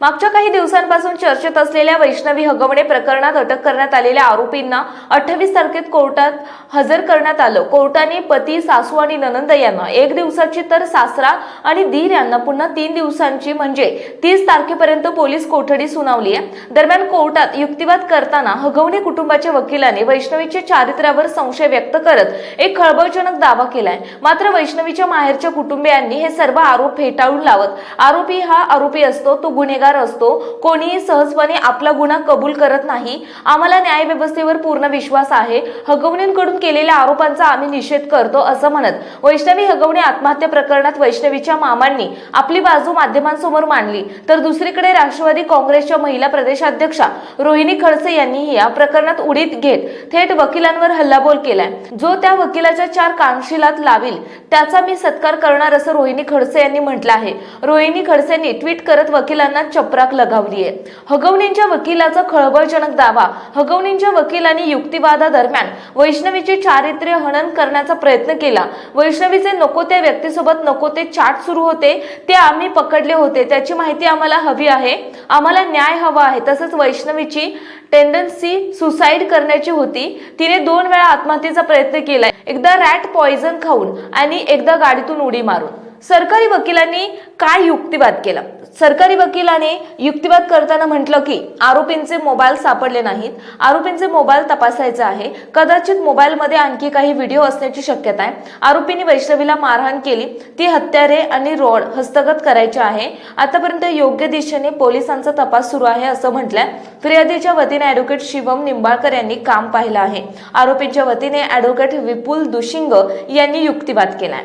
मागच्या काही दिवसांपासून चर्चेत असलेल्या वैष्णवी हगवणे प्रकरणात अटक करण्यात आलेल्या आरोपींना अठ्ठावीस तारखेत कोर्टात हजर करण्यात आलं. कोर्टाने पती सासू आणि ननंद यांना एक दिवसाची तर सासरा आणि दीर यांना पुन्हा तीन दिवसांची म्हणजे तीस तारखेपर्यंत पोलीस कोठडी सुनावली आहे. दरम्यान कोर्टात युक्तिवाद करताना हगवणे कुटुंबाच्या वकिलाने वैष्णवीच्या चारित्र्यावर संशय व्यक्त करत एक खळबळजनक दावा केलाय. मात्र वैष्णवीच्या माहेरच्या कुटुंबियांनी हे सर्व आरोप फेटाळून लावत आरोपी हा आरोपी असतो तो गुन्हे गुन्हेगार असतो कोणीही सहजपणे आपला गुन्हा कबूल करत नाही. आम्हाला न्याय व्यवस्थेवर पूर्ण विश्वास आहे. हगवणींकडून केलेल्या आरोपांचा आम्ही निषेध करतो असं म्हणत वैष्णवी हगवणे आत्महत्या प्रकरणात वैष्णवीच्या मामांनी आपली बाजू माध्यमांसमोर मांडली. तर दुसरीकडे राष्ट्रवादी काँग्रेसच्या महिला प्रदेशाध्यक्षा रोहिणी खडसे यांनीही या प्रकरणात उडीत घेत थेट वकिलांवर हल्लाबोल केलाय. जो त्या वकिलाच्या चार कानशिलात लावील त्याचा मी सत्कार करणार असं रोहिणी खडसे यांनी म्हटलं आहे. रोहिणी खडसेंनी ट्विट करत वकिलांना चपराक लगावली आहे हगवणींच्या वकिलाचा खळबळजनक दावा हगवणींच्या वकिलांनी युक्तिवादादरम्यान वैष्णवीचे चारित्र्य हनन करण्याचा प्रयत्न केला. वैष्णवीचे नको त्या व्यक्तीसोबत नको ते चाट सुरू होते ते आम्ही पकडले होते त्याची माहिती आम्हाला हवी आहे. आम्हाला न्याय हवा आहे. तसंच वैष्णवीची टेंडन्सी सुसाईड करण्याची होती. तिने दोन वेळा आत्महत्येचा प्रयत्न केलाय. एकदा रॅट पॉइझन खाऊन आणि एकदा गाडीतून उडी मारून. सरकारी वकिलांनी काय युक्तिवाद केला? सरकारी वकिलाने युक्तिवाद करताना म्हटलं की आरोपींचे मोबाईल सापडले नाहीत. आरोपींचे मोबाईल तपासायचे आहे. कदाचित मोबाईलमध्ये आणखी काही व्हिडिओ असण्याची शक्यता आहे. आरोपींनी वैष्णवीला मारहाण केली. ती हत्यारे आणि रॉड हस्तगत करायचे आहे. आतापर्यंत योग्य दिशेने पोलिसांचा तपास सुरू आहे असं म्हटलंय. फिर्यादीच्या वतीने ॲडव्होकेट शिवम निंबाळकर यांनी काम पाहिलं आहे. आरोपींच्या वतीने ॲडव्होकेट विपुल दुशिंग यांनी युक्तिवाद केलाय.